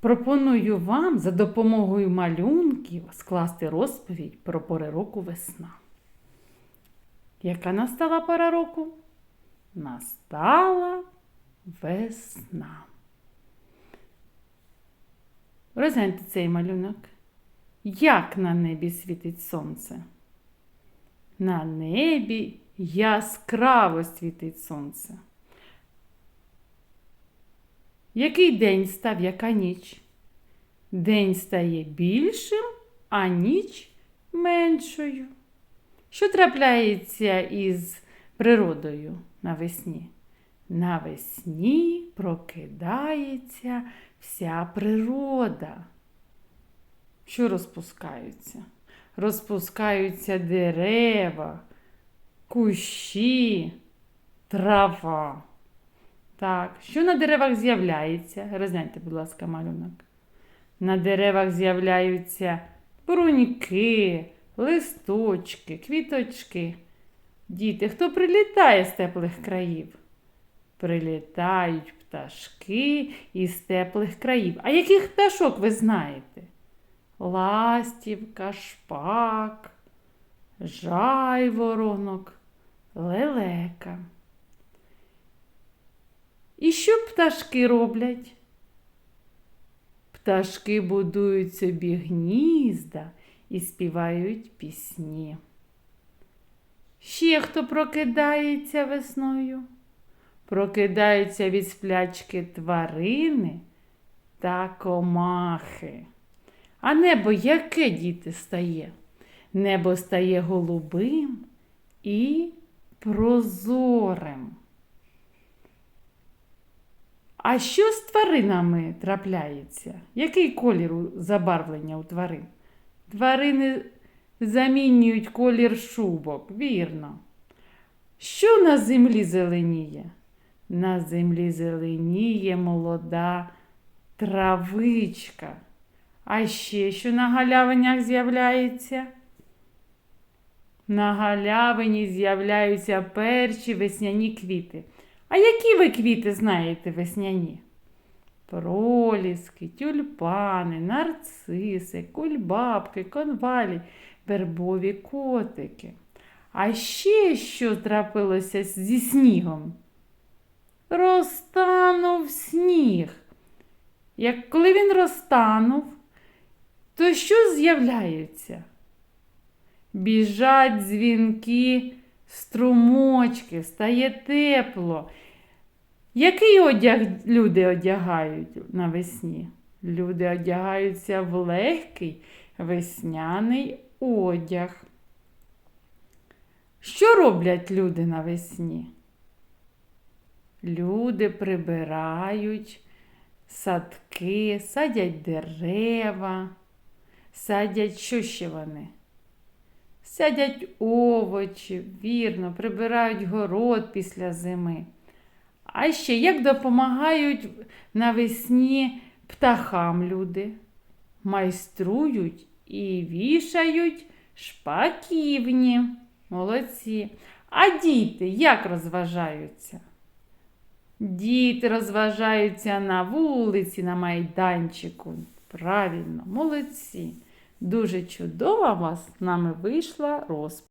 пропоную вам за допомогою малюнків скласти розповідь про пори року весна. Яка настала пора року? Настала весна. Розгляньте цей малюнок. Як на небі світить сонце? На небі яскраво світить сонце. Який день став, яка ніч? День стає більшим, а ніч меншою. Що трапляється із природою навесні? Навесні прокидається вся природа. Що розпускаються? Розпускаються дерева, кущі, трава. Так, що на деревах з'являється? Розгляньте, будь ласка, малюнок. На деревах з'являються бруньки, листочки, квіточки. Діти, хто прилітає з теплих країв? Прилітають пташки із теплих країв. А яких пташок ви знаєте? Ластівка, шпак, жайворонок, лелека. І що пташки роблять? Пташки будують собі гнізда і співають пісні. Ще хто прокидається весною? Прокидаються від сплячки тварини та комахи. А небо яке діти стає? Небо стає голубим і прозорим. А що з тваринами трапляється? Який колір забарвлення у тварин? Тварини замінюють колір шубок, вірно. Що на землі зеленіє? На землі зеленіє молода травичка. А ще що на галявинях з'являється? На галявині з'являються перші весняні квіти. А які ви квіти знаєте весняні? Проліски, тюльпани, нарциси, кульбабки, конвалі, вербові котики. А ще що трапилося зі снігом? Розтанув сніг. Як коли він розтанув, то що з'являється? Біжать дзвінки, струмочки, стає тепло. Який одяг люди одягають навесні? Люди одягаються в легкий весняний одяг. Що роблять люди навесні? Люди прибирають садки, садять дерева, садять що ще вони? Садять овочі, вірно, прибирають город після зими. А ще як допомагають навесні птахам люди? Майструють і вішають шпаківні. Молодці. А діти як розважаються? Діти розважаються на вулиці, на майданчику. Правильно, молодці. Дуже чудова у вас з нами вийшла розповідь.